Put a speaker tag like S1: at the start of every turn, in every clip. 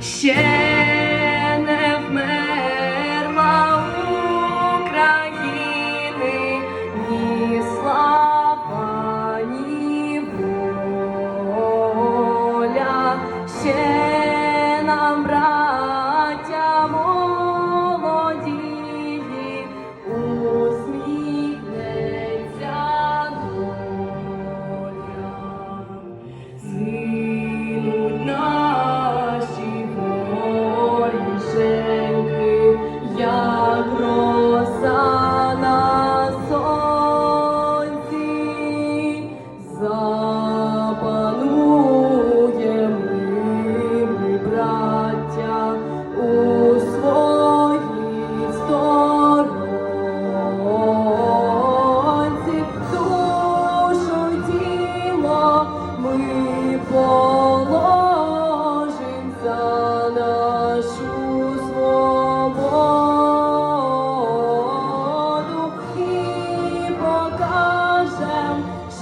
S1: ще не вмерла України, ні слава, ні воля, ще нам брат.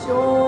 S2: 쇼.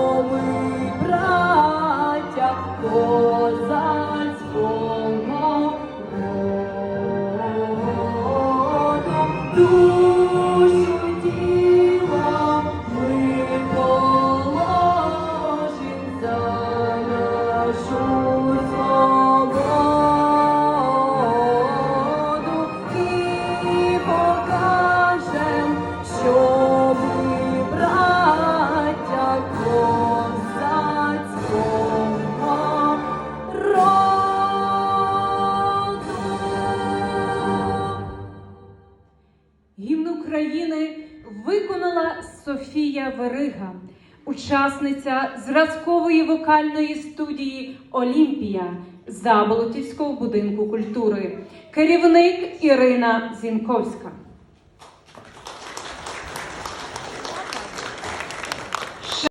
S2: України виконала Софія Верига, учасниця зразкової вокальної студії Олімпія Заболотівського будинку культури, керівник Ірина Зінковська.